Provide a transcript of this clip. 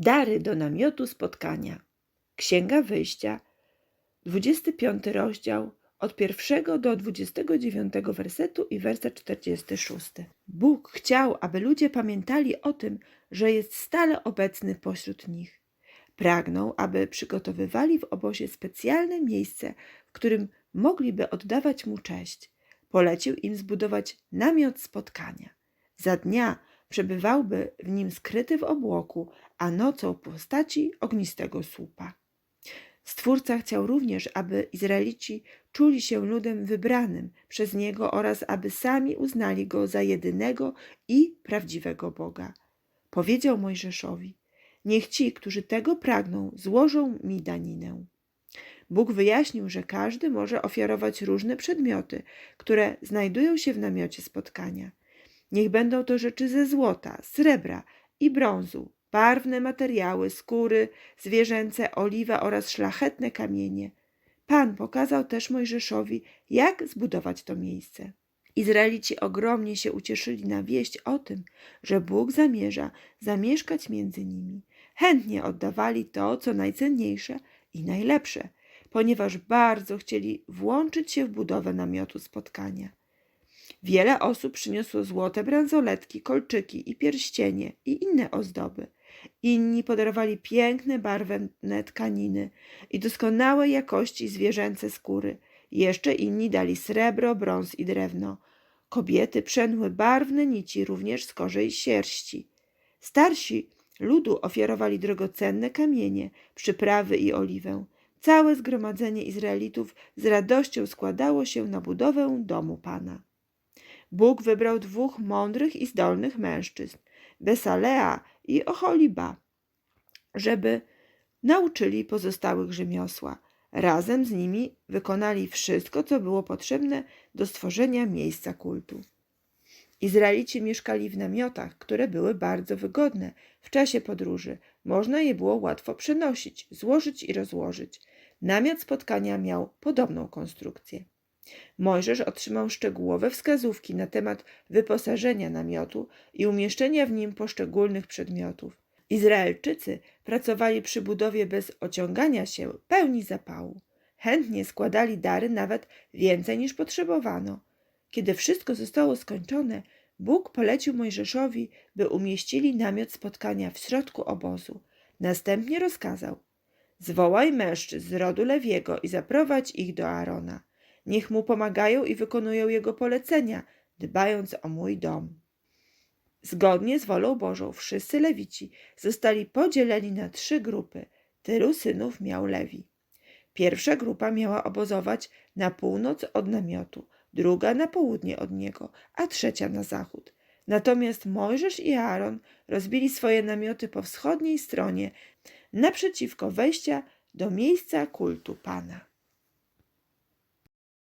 Dary do namiotu spotkania. Księga Wyjścia, 25 rozdział, od pierwszego do 29 wersetu i werset 46. Bóg chciał, aby ludzie pamiętali o tym, że jest stale obecny pośród nich. Pragnął, aby przygotowywali w obozie specjalne miejsce, w którym mogliby oddawać mu cześć. Polecił im zbudować namiot spotkania. Za dnia przebywałby w nim skryty w obłoku, a nocą w postaci ognistego słupa. Stwórca chciał również, aby Izraelici czuli się ludem wybranym przez Niego oraz aby sami uznali Go za jedynego i prawdziwego Boga. Powiedział Mojżeszowi: Niech ci, którzy tego pragną, złożą mi daninę. Bóg wyjaśnił, że każdy może ofiarować różne przedmioty, które znajdują się w namiocie spotkania. Niech będą to rzeczy ze złota, srebra i brązu, barwne materiały, skóry, zwierzęce, oliwa oraz szlachetne kamienie. Pan pokazał też Mojżeszowi, jak zbudować to miejsce. Izraelici ogromnie się ucieszyli na wieść o tym, że Bóg zamierza zamieszkać między nimi. Chętnie oddawali to, co najcenniejsze i najlepsze, ponieważ bardzo chcieli włączyć się w budowę namiotu spotkania. Wiele osób przyniosło złote bransoletki, kolczyki i pierścienie i inne ozdoby. Inni podarowali piękne, barwne tkaniny i doskonałej jakości zwierzęce skóry. Jeszcze inni dali srebro, brąz i drewno. Kobiety przędły barwne nici również z korzej sierści. Starsi ludu ofiarowali drogocenne kamienie, przyprawy i oliwę. Całe zgromadzenie Izraelitów z radością składało się na budowę domu Pana. Bóg wybrał dwóch mądrych i zdolnych mężczyzn, Besalea i Ocholiba, żeby nauczyli pozostałych rzemiosła. Razem z nimi wykonali wszystko, co było potrzebne do stworzenia miejsca kultu. Izraelici mieszkali w namiotach, które były bardzo wygodne w czasie podróży. Można je było łatwo przenosić, złożyć i rozłożyć. Namiot spotkania miał podobną konstrukcję. Mojżesz otrzymał szczegółowe wskazówki na temat wyposażenia namiotu i umieszczenia w nim poszczególnych przedmiotów. Izraelczycy pracowali przy budowie bez ociągania się, pełni zapału. Chętnie składali dary nawet więcej niż potrzebowano. Kiedy wszystko zostało skończone, Bóg polecił Mojżeszowi, by umieścili namiot spotkania w środku obozu. Następnie rozkazał: Zwołaj mężczyzn z rodu Lewiego i zaprowadź ich do Aarona. Niech mu pomagają i wykonują jego polecenia, dbając o mój dom. Zgodnie z wolą Bożą wszyscy Lewici zostali podzieleni na trzy grupy. Tylu synów miał Lewi. Pierwsza grupa miała obozować na północ od namiotu, druga na południe od niego, a trzecia na zachód. Natomiast Mojżesz i Aaron rozbili swoje namioty po wschodniej stronie, naprzeciwko wejścia do miejsca kultu Pana.